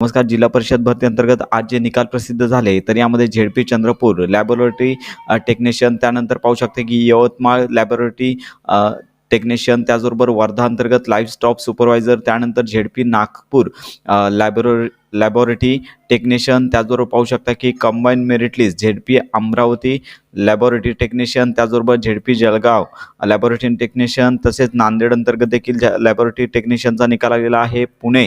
नमस्कार जिल्हा परिषद भरती अंतर्गत आज जे निकाल प्रसिद्ध झाले तर यामध्ये झेडपी चंद्रपूर लॅबोरेटरी टेक्निशियन त्यानंतर पाहू शकते की यवतमाळ लॅबोरेटरी टेक्निशियन त्याचबरोबर वर्धा अंतर्गत लाईफ स्टॉप सुपरवायझर त्यानंतर झेडपी नागपूर अ, लॅबोरे लॅबोरेटरी टेक्निशियन त्याचबरोबर पाहू शकता की combine merit list ZP Amravati laboratory technician त्याचबरोबर झेडपी जळगाव लॅबोरेटरी टेक्निशियन तसेच नांदेड अंतर्गत देखील ज्या लॅबोरेटरी टेक्निशियनचा निकाल आलेला आहे. पुणे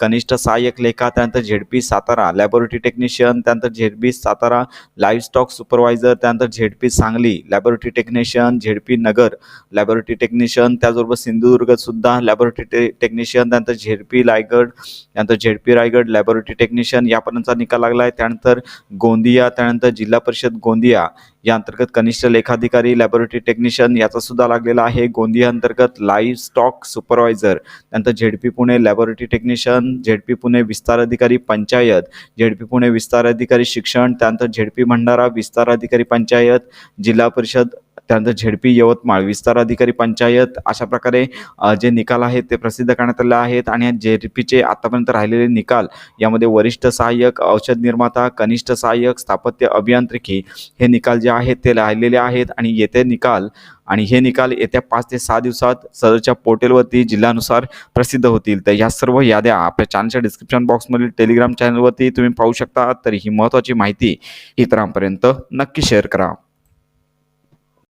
कनिष्ठ सहाय्यक लेखा त्यानंतर झेडपी सातारा लॅबोरेटरी टेक्निशियन त्यानंतर ZP Satara livestock supervisor त्यानंतर ZP Sangli laboratory technician ZP Nagar laboratory technician त्याचबरोबर सिंधुदुर्गसुद्धा लॅबोरेटरी टे टेक्निशियन त्यानंतर झेडपी रायगड त्यानंतर झेडपी रायगड लॅबोरेटरी टेक्निशियन यापर्यंतचा निकाल लागला आहे त्यानंतर गोंदिया त्यानंतर जिल्हा परिषद गोंदिया या अंतर्गत कनिष्ठ लेखाधिकारी लॅबोरेटरी टेक्निशियन याचा सुद्धा लागलेला आहे. गोंदिया अंतर्गत लाईव्ह स्टॉक सुपरवायझर त्यानंतर ZP Pune laboratory technician ZP Pune विस्तार अधिकारी पंचायत झेडपी पुणे विस्तार अधिकारी शिक्षण त्यानंतर झेडपी भंडारा विस्तार अधिकारी पंचायत जिल्हा परिषद त्यानंतर झेडपी यवतमाळ विस्तार अधिकारी पंचायत अशा प्रकारे जे निकाल आहेत ते प्रसिद्ध करण्यात आले आहेत. आणि झेडपीचे आतापर्यंत राहिलेले निकाल यामध्ये वरिष्ठ सहाय्यक औषध निर्माता कनिष्ठ सहाय्यक स्थापत्य अभियांत्रिकी हे निकाल जे आहेत ते राहिलेले आहेत. आणि येते निकाल आणि हे निकाल येत्या पाच ते सहा दिवसात सदरच्या पोर्टलवरती जिल्ह्यानुसार प्रसिद्ध होतील. तर या सर्व याद्या आपल्या चॅनलच्या डिस्क्रिप्शन बॉक्समधील टेलिग्राम चॅनलवरती तुम्ही पाहू शकता. तर ही महत्त्वाची माहिती इतरांपर्यंत नक्की शेअर करा.